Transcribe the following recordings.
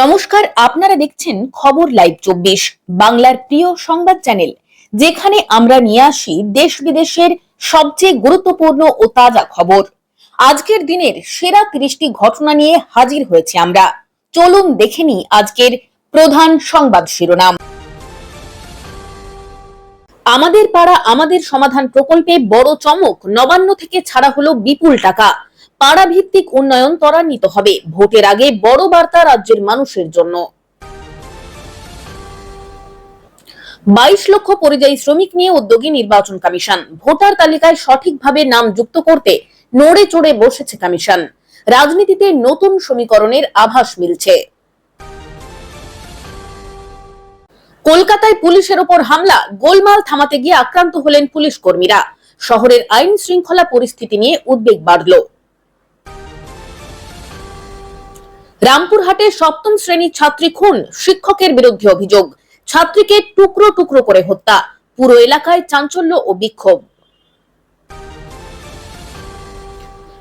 নমস্কার, আপনারা দেখছেন খবর লাইভ চব্বিশ, বাংলার প্রিয় সংবাদ চ্যানেল, যেখানে আমরা নিয়ে আসি দেশ বিদেশের সবচেয়ে গুরুত্বপূর্ণ ও তাজা খবর। আজকের দিনের সেরা তিরিশটি ঘটনা নিয়ে হাজির হয়েছে আমরা। চলুন দেখে নি আজকের প্রধান সংবাদ শিরোনাম। আমাদের পাড়া, আমাদের সমাধান প্রকল্পে বড় চমক, নবান্ন থেকে ছাড়া হলো বিপুল টাকা। পাড়া ভিত্তিক উন্নয়ন ত্বরান্বিত হবে। ভোটের আগে বড় বার্তা রাজ্যের মানুষের জন্য। বাইশ লক্ষ পরিযায়ী শ্রমিক নিয়ে উদ্যোগী নির্বাচন কমিশন। ভোটার তালিকায় সঠিকভাবে নাম যুক্ত করতে নড়ে চড়ে বসেছে কমিশন। রাজনীতিতে নতুন সমীকরণের আভাস মিলছে। কলকাতায় পুলিশের ওপর হামলা, গোলমাল থামাতে গিয়ে আক্রান্ত হলেন পুলিশ কর্মীরা। শহরের আইন শৃঙ্খলা পরিস্থিতি নিয়ে উদ্বেগ বাড়ল। রামপুরহাটে সপ্তম শ্রেণির ছাত্রী খুন, শিক্ষকের বিরুদ্ধে অভিযোগ। ছাত্রীকে টুকরো টুকরো করে হত্যা, পুরো এলাকায় চাঞ্চল্য ও বিক্ষোভ।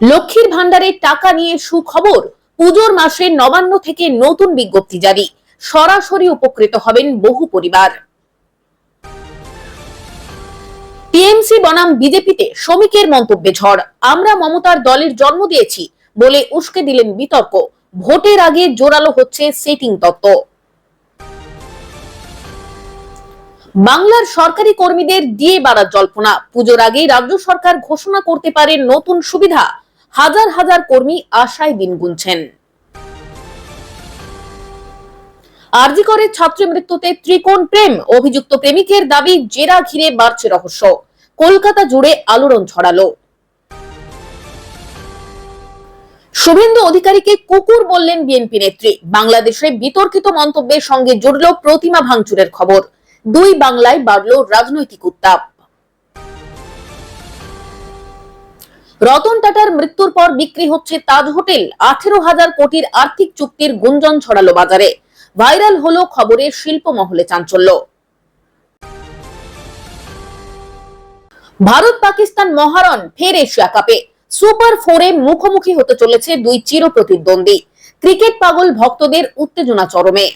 লক্ষ্মীর ভান্ডারের টাকা নিয়ে সুখবর, পুজোর মাসে নবান্ন থেকে নতুন বিজ্ঞপ্তি জারি। সরাসরি উপকৃত হবেন বহু পরিবার। টিএমসি বনাম বিজেপিতে শ্রমিকের মন্তব্যে ঝড়। আমরা মমতার দলের জন্ম দিয়েছি বলে উস্কে দিলেন বিতর্ক। ভোটের আগে জোরালো হচ্ছে সেটিং তত্ত্ব। বাংলার সরকারি কর্মীদের দিয়ে বাড়ার জল্পনা। পুজোর আগে রাজ্য সরকার ঘোষণা করতে পারে নতুন সুবিধা। হাজার হাজার কর্মী আশায় দিন গুনছেন। আরজি করে ছাত্রী মৃত্যুতে ত্রিকোণ প্রেম। অভিযুক্ত প্রেমিকের দাবি জেরা ঘিরে বাড়ছে রহস্য। কলকাতা জুড়ে আলোড়ন ছড়ালো। শুভেন্দু অধিকারীকে কুকুর বললেন বিএনপি নেত্রী। বাংলাদেশে বিতর্কিত মন্তব্যের সঙ্গে জুড়ল প্রতিমা ভাঙচুরের খবর। দুই বাংলায় বাড়ল রাজনৈতিক উত্তাপ। রতন টাটার মৃত্যুর পর বিক্রি হচ্ছে তাজ হোটেল। আঠেরো হাজার কোটির আর্থিক চুক্তির গুঞ্জন ছড়ালো বাজারে। ভাইরাল হলো খবরে শিল্প মহলে চাঞ্চল্য। ভারত পাকিস্তান মহারণ, ফের এশিয়া কাপে। সুপার ফোরে মুখোমুখি হতে চলেছে দুই চির প্রতিদ্বন্দ্বী। ক্রিকেট পাগল ভক্তদের উত্তেজনা চরমে।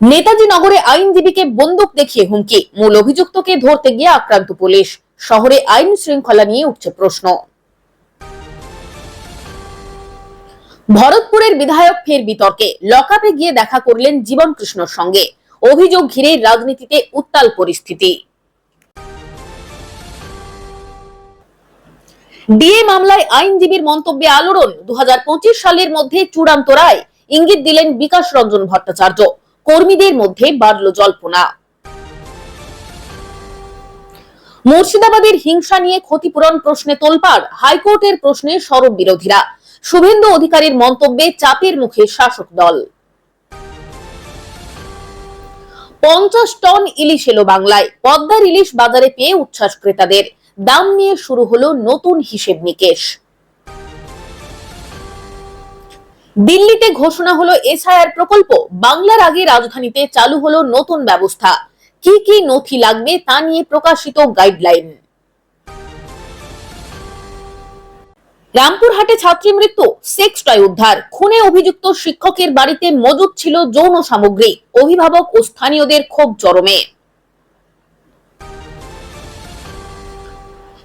নেতাজি নগরে আইনজীবীকে বন্দুক দেখিয়ে হুমকি, মূল অভিযুক্তকে ধরতে গিয়ে আক্রান্ত পুলিশ। শহরে আইন শৃঙ্খলা নিয়ে উঠছে প্রশ্ন। ভরতপুরের বিধায়ক ফের বিতর্কে, লকআপে গিয়ে দেখা করলেন জীবন কৃষ্ণর সঙ্গে। অভিযোগ ঘিরে রাজনীতিতে উত্তাল পরিস্থিতি। ডিএ মামলায় আইনজীবীর মন্তব্যে আলোড়ন। দু হাজার পঁচিশ সালের মধ্যে চূড়ান্ত রায়। ইঙ্গিত দিলেন বিকাশ রঞ্জন ভট্টাচার্য। কর্মীদের মধ্যে বাড়ল জল্পনা। মুর্শিদাবাদের হিংসা নিয়ে ক্ষতিপূরণ প্রশ্নে তোলপাড়। হাইকোর্টের প্রশ্নে সরব বিরোধীরা। শুভেন্দু অধিকারীর মন্তব্যে চাপের মুখে শাসক দল। পঞ্চাশ টন ইলিশ এলো বাংলায়। পদ্মার ইলিশ বাজারে পেয়ে উচ্ছ্বাস ক্রেতাদের। দাম নিয়ে শুরু হলো নতুন হিসেব নিকেশ। দিল্লিতে ঘোষণা হলো এসআইআর প্রকল্প, বাংলার আগে রাজধানীতে চালু হলো নতুন ব্যবস্থা। কি কি নথি লাগবে তা নিয়ে প্রকাশিত গাইডলাইন। রামপুরহাটে ছাত্রী মৃত্যু সেক্স টয় উদ্ধার। খুনে অভিযুক্ত শিক্ষকের বাড়িতে মজুদ ছিল যৌন সামগ্রী। অভিভাবক ও স্থানীয়দের ক্ষোভ চরমে।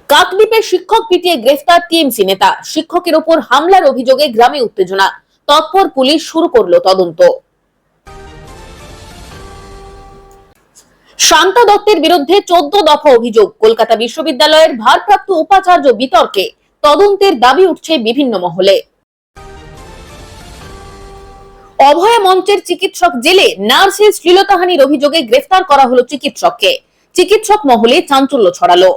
কাকদ্বীপে শিক্ষক পিটিয়ে গ্রেফতার টিএমসি নেতা। শিক্ষকের ওপর হামলার অভিযোগে গ্রামে উত্তেজনা। তৎপর পুলিশ শুরু করল তদন্ত। শান্তা দত্তের বিরুদ্ধে চোদ্দ দফা অভিযোগ। কলকাতা বিশ্ববিদ্যালয়ের ভারপ্রাপ্ত উপাচার্য বিতর্কে তদন্তের দাবি উঠছে বিভিন্ন মহলে। অভয়া মঞ্চের চিকিৎসক জেলে নার্সের শ্লীলতাহানির অভিযোগে গ্রেফতার করা হলো চিকিৎসককে। চিকিৎসক মহলে চাঞ্চল্য ছড়ালো।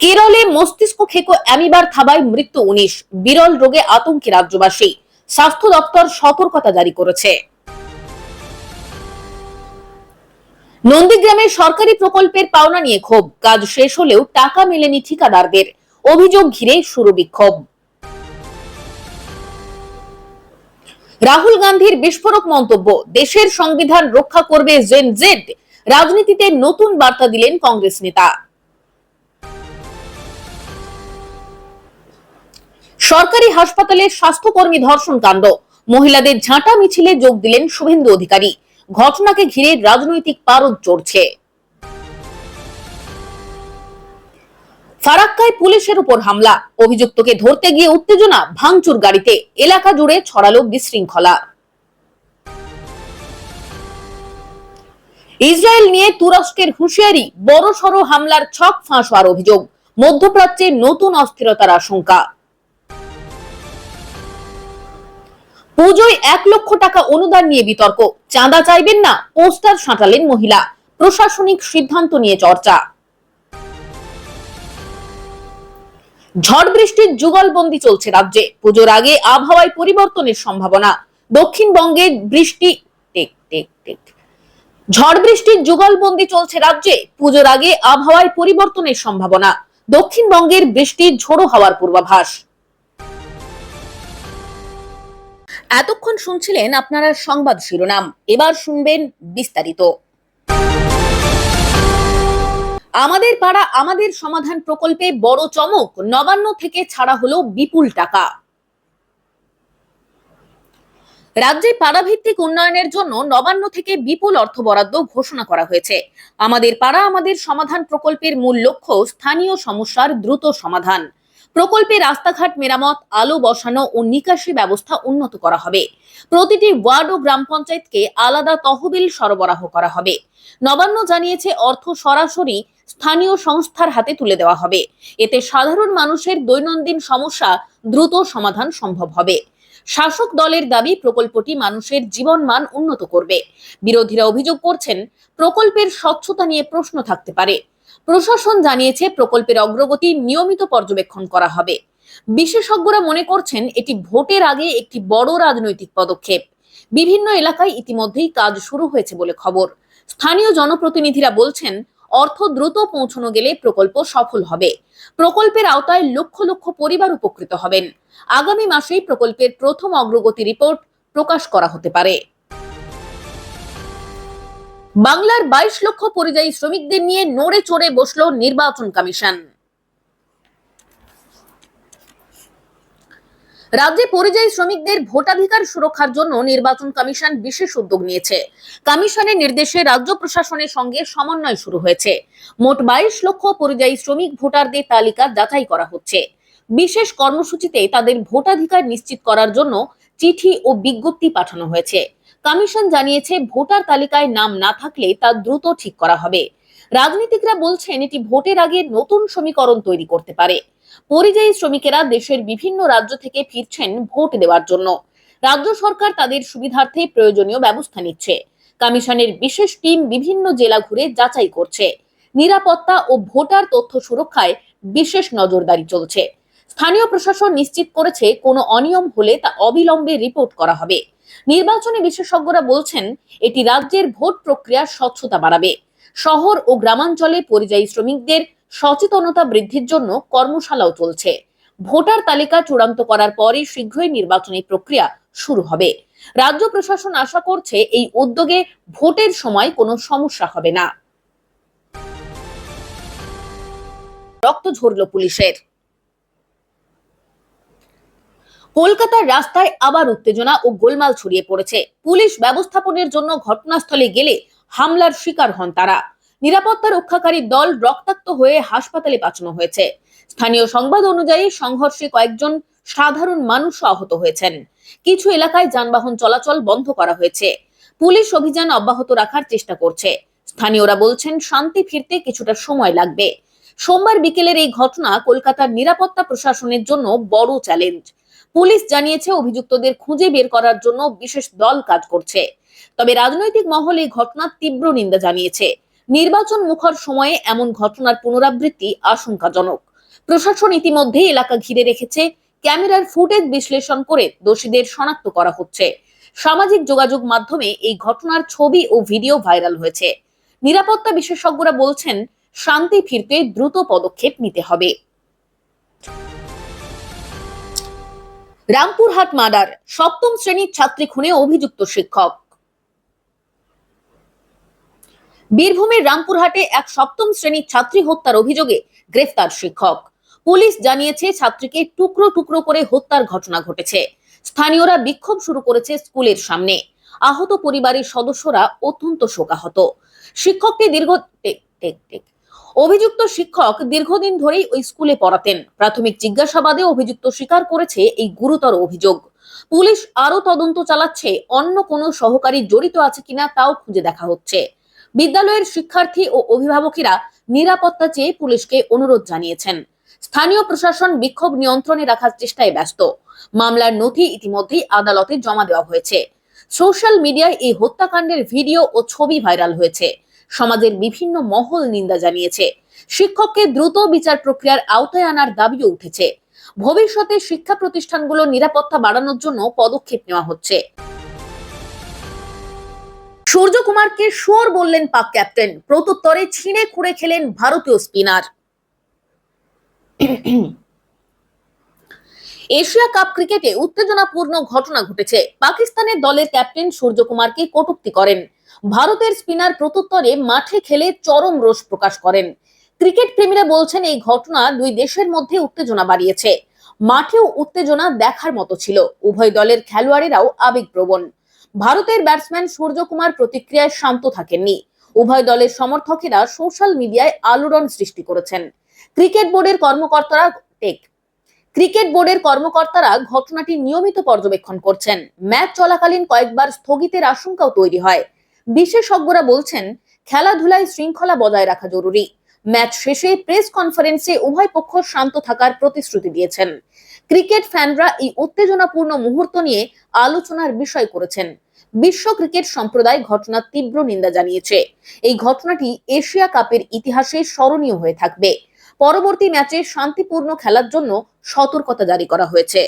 কেরলে মস্তিষ্ক খেকো অ্যামিবার থাবায় মৃত্যু উনিশ। বিরল রোগে আতঙ্কে রাজ্যবাসী। স্বাস্থ্য দপ্তর সতর্কতা জারি করেছে। নন্দীগ্রামের সরকারি প্রকল্পের পাওনা নিয়ে ক্ষোভ। কাজ শেষ হলেও টাকা মেলেনি ঠিকাদারদের। অভিযোগ ঘিরে শুরু বিক্ষোভ। রাহুল গান্ধীর বিস্ফোরক মন্তব্য, দেশের সংবিধান রক্ষা করবে জেন জেড। রাজনীতিতে নতুন বার্তা দিলেন কংগ্রেস নেতা। সরকারি হাসপাতালে স্বাস্থ্যকর্মী ধর্ষণ কাণ্ড। মহিলাদের ঝাঁটা মিছিলে যোগ দিলেন শুভেন্দু অধিকারী। ঘটনাকে ঘিরে রাজনৈতিক পারদ চড়ছে। ফারাক্কায় পুলিশের উপর হামলা। অভিযুক্তকে ধরতে গিয়ে উত্তেজনা ভাঙচুর গাড়িতে। এলাকা জুড়ে ছড়ালো বিশৃঙ্খলা। ইসরায়েল নিয়ে তুরস্কের হুঁশিয়ারি বড় সড় হামলার ছক ফাঁস হওয়ার অভিযোগ। মধ্যপ্রাচ্যে নতুন অস্থিরতার আশঙ্কা। পুজোয় এক লক্ষ টাকা অনুদান নিয়ে বিতর্ক। চাঁদা চাইবেন না, পোস্টার সাঁটালেন মহিলা। প্রশাসনিক সিদ্ধান্ত নিয়ে চর্চা। ঝড় বৃষ্টির যুগলবন্দি চলছে রাজ্যে। পুজোর আগে আবহাওয়ায় পরিবর্তনের সম্ভাবনা। দক্ষিণবঙ্গে বৃষ্টি টেক টেক টেক। ঝড় বৃষ্টির যুগলবন্দি চলছে রাজ্যে। পুজোর আগে আবহাওয়ায় পরিবর্তনের সম্ভাবনা। দক্ষিণবঙ্গের বৃষ্টির ঝোড়ো হওয়ার পূর্বাভাস। এতক্ষণ শুনছিলেন আপনারা সংবাদ শিরোনাম। এবার শুনবেন বিস্তারিত। আমাদের পাড়া, আমাদের সমাধান প্রকল্পে বড় চমক, নবান্ন থেকে ছাড়া হলো বিপুল টাকা। রাজ্যে পাড়াভিত্তিক উন্নয়নের জন্য নবান্ন থেকে বিপুল অর্থ বরাদ্দ ঘোষণা করা হয়েছে। আমাদের পাড়া, আমাদের সমাধান প্রকল্পের মূল লক্ষ্য স্থানীয় সমস্যার দ্রুত সমাধান। প্রকল্পে রাস্তাঘাট, মেরামত, আলো বসানো ও নিকাশি ব্যবস্থা উন্নত করা হবে। প্রতিটি ওয়ার্ড ও গ্রাম পঞ্চায়েতকে আলাদা তহবিল সরবরাহ করা হবে। নবান্ন জানিয়েছে, অর্থ সরাসরি স্থানীয় সংস্থার হাতে তুলে দেওয়া হবে। এতে সাধারণ মানুষের দৈনন্দিন সমস্যা দ্রুত সমাধান সম্ভব হবে। শাসক দলের দাবি, প্রকল্পটি মানুষের জীবনমান উন্নত করবে। বিরোধীরা অভিযোগ করছেন, প্রকল্পের স্বচ্ছতা নিয়ে প্রশ্ন থাকতে পারে। প্রশাসন জানিয়েছে প্রকল্পের অগ্রগতি নিয়মিত পর্যবেক্ষণ করা হবে। বিশেষজ্ঞরা মনে করছেন এটি ভোটের আগে একটি বড় রাজনৈতিক পদক্ষেপ। বিভিন্ন এলাকায় ইতিমধ্যেই কাজ শুরু হয়েছে বলে খবর। স্থানীয় জনপ্রতিনিধিরা বলছেন, অর্থ দ্রুত পৌঁছানো গেলে প্রকল্প সফল হবে। প্রকল্পের আওতায় লক্ষ লক্ষ পরিবার উপকৃত হবেন। আগামী মাসেই প্রকল্পের প্রথম অগ্রগতি রিপোর্ট প্রকাশ করা হতে পারে। বাংলার বাইশ লক্ষ পরিযায়ী শ্রমিকদের নিয়ে নড়ে চড়ে বসল নির্বাচন কমিশন। রাজ্যে পরিযায়ী শ্রমিকদের ভোটাধিকার সুরক্ষার জন্য নির্বাচন কমিশন বিশেষ উদ্যোগ নিয়েছে। কমিশনের নির্দেশে রাজ্য প্রশাসনের সঙ্গে সমন্বয় শুরু হয়েছে। মোট বাইশ লক্ষ পরিযায়ী শ্রমিক ভোটারদের তালিকা যাচাই করা হচ্ছে। বিশেষ কর্মসূচিতে তাদের ভোটাধিকার নিশ্চিত করার জন্য চিঠি ও বিজ্ঞপ্তি পাঠানো হয়েছে। কমিশন জানিয়েছে ভোটার তালিকায় নাম না থাকলে তা দ্রুত ঠিক করা হবে। রাজনীতিকরা বলছেন এটি ভোটের আগে নতুন সমীকরণ তৈরি করতে পারে। পরিযায়ী শ্রমিকেরা দেশের বিভিন্ন রাজ্য থেকে ফিরছেন ভোট দেওয়ার জন্য। রাজ্য সরকার তাদের সুবিধার্থে প্রয়োজনীয় ব্যবস্থা নিচ্ছে। কমিশনের বিশেষ টিম বিভিন্ন জেলা ঘুরে যাচাই করছে। নিরাপত্তা ও ভোটার তথ্য সুরক্ষায় বিশেষ নজরদারি চলছে। স্থানীয় প্রশাসন নিশ্চিত করেছে কোনো অনিয়ম হলে তা অবিলম্বে রিপোর্ট করা হবে। নির্বাচনে বিশেষজ্ঞরা বলছেন, এটি রাজ্যের ভোট প্রক্রিয়ার স্বচ্ছতা বাড়াবে। শহর ও গ্রামাঞ্চলে পরিযায়ী শ্রমিকদের সচেতনতা বৃদ্ধির জন্য কর্মশালাও চলছে। ভোটার তালিকা চূড়ান্ত করার পরে শীঘ্রই নির্বাচনী প্রক্রিয়া শুরু হবে। রাজ্য প্রশাসন আশা করছে, এই উদ্যোগে ভোটের সময় কোনো সমস্যা হবে না। রক্ত ঝরল পুলিশের। কলকাতার রাস্তায় আবার উত্তেজনা ও গোলমাল ছড়িয়ে পড়েছে। পুলিশ ব্যবস্থাপনের জন্য ঘটনাস্থলে গেলে হামলার শিকার হন তারা। নিরাপত্তা রক্ষাকারী দল রক্তাক্ত হয়ে হাসপাতালে পাঠানো হয়েছে। স্থানীয় সংবাদ অনুযায়ী সংঘর্ষে কয়েকজন সাধারণ মানুষ আহত হয়েছেন। কিছু এলাকায় যানবাহন চলাচল বন্ধ করা হয়েছে। পুলিশ অভিযান অব্যাহত রাখার চেষ্টা করছে। স্থানীয়রা বলছেন, শান্তি ফিরতে কিছুটা সময় লাগবে। সোমবার বিকেলের এই ঘটনা কলকাতার নিরাপত্তা প্রশাসনের জন্য বড় চ্যালেঞ্জ। পুলিশ জানিয়েছে অভিযুক্তদের খুঁজে বের করার জন্য বিশেষ দল কাজ করছে। তবে রাজনৈতিক মহল এই ঘটনার তীব্র নিন্দা জানিয়েছে। নির্বাচন মুখর সময়ে এমন ঘটনার পুনরাবৃত্তি আশঙ্কাজনক। প্রশাসন ইতিমধ্যে এলাকা ঘিরে রেখেছে, ক্যামেরার ফুটেজ বিশ্লেষণ করে দোষীদের শনাক্ত করা হচ্ছে। সামাজিক যোগাযোগ মাধ্যমে এই ঘটনার ছবি ও ভিডিও ভাইরাল হয়েছে। নিরাপত্তা বিশেষজ্ঞরা বলছেন, শান্তি ফিরতে দ্রুত পদক্ষেপ নিতে হবে। রামপুরহাট মার্ডার সপ্তম শ্রেণির ছাত্রী খুনে অভিযুক্ত শিক্ষক। বীরভূমের রামপুরহাটে এক সপ্তম শ্রেণির ছাত্রী হত্যার অভিযোগে গ্রেফতার শিক্ষক। পুলিশ জানিয়েছে, ছাত্রীকে টুকরো টুকরো করে হত্যার ঘটনা ঘটেছে। স্থানীয়রা বিক্ষোভ শুরু করেছে স্কুলের সামনে। আহত পরিবারের সদস্যরা অত্যন্ত শোকাহত। শিক্ষককে দীর্ঘ টেক টেক টেক অভিযুক্ত শিক্ষক দীর্ঘদিন ধরেই ওই স্কুলে পড়াতেন। প্রাথমিক জিজ্ঞাসাবাদে অভিযুক্ত স্বীকার করেছে এই গুরুতর অভিযোগ। পুলিশ আরও তদন্ত চালাচ্ছে, অন্য কোনো সহকারী জড়িত আছে কিনা তাও খুঁজে দেখা হচ্ছে। বিদ্যালয়ের শিক্ষার্থী ও অভিভাবকেরা নিরাপত্তা চেয়ে পুলিশকে অনুরোধ জানিয়েছেন। স্থানীয় প্রশাসন বিক্ষোভ নিয়ন্ত্রণে রাখার চেষ্টায় ব্যস্ত। মামলার নথি ইতিমধ্যেই আদালতে জমা দেওয়া হয়েছে। সোশ্যাল মিডিয়ায় এই হত্যাকাণ্ডের ভিডিও ও ছবি ভাইরাল হয়েছে। সমাজের বিভিন্ন মহল নিন্দা জানিয়েছে। শিক্ষককে দ্রুত বিচার প্রক্রিয়ার আওতায় আনার দাবিও উঠেছে। ভবিষ্যতে শিক্ষা প্রতিষ্ঠানগুলোর নিরাপত্তা বাড়ানোর জন্য পদক্ষেপ নেওয়া হচ্ছে। সূর্যকুমারকে শুয়োর বললেন পাক ক্যাপ্টেন। প্রত্যুত্তরে ছিঁড়ে খুঁড়ে খেলেন ভারতীয় স্পিনার। এশিয়া কাপ ক্রিকেটে উত্তেজনাপূর্ণ ঘটনা ঘটেছে। পাকিস্তানের দলের ক্যাপ্টেন সূর্যকুমারকে কটুক্তি করেন। ভারতের স্পিনার প্রত্যুত্তরে মাঠে খেলে চরম রোষ প্রকাশ করেন। ক্রিকেট প্রেমীরা বলছেন এই ঘটনা দুই দেশের মধ্যে উত্তেজনা বাড়িয়েছে। মাঠেও উত্তেজনা দেখার মতো ছিল। উভয় দলের খেলোয়াড়েরাও আবেগপ্রবণ। ভারতের ব্যাটসম্যান সূর্যকুমার প্রতিক্রিয়ায় শান্ত থাকেননি। উভয় দলের সমর্থকেরা সোশ্যাল মিডিয়ায় আলোড়ন সৃষ্টি করেছেন। ক্রিকেট বোর্ডের কর্মকর্তারা টেক। ক্রিকেট বোর্ডের কর্মকর্তারা ঘটনাটি নিয়মিত পর্যবেক্ষণ করছেন। ম্যাচ চলাকালীন কয়েকবার স্থগিতের আশঙ্কাও তৈরি হয়। বিশেষজ্ঞরা বলছেন, খেলাধুলায় শৃঙ্খলা বজায় রাখা জরুরি। ম্যাচ শেষে প্রেস কনফারেন্সে উভয় পক্ষ শান্ত থাকার প্রতিশ্রুতি দিয়েছেন। ক্রিকেট ফ্যানরা এই উত্তেজনাপূর্ণ মুহূর্ত নিয়ে আলোচনার বিষয় করেছেন। বিশ্ব ক্রিকেট সম্প্রদায় ঘটনার তীব্র নিন্দা জানিয়েছে। এই ঘটনাটি এশিয়া কাপের ইতিহাসে স্মরণীয় হয়ে থাকবে। পরবর্তী ম্যাচে শান্তিপূর্ণ খেলার জন্য সতর্কতা জারি করা হয়েছে।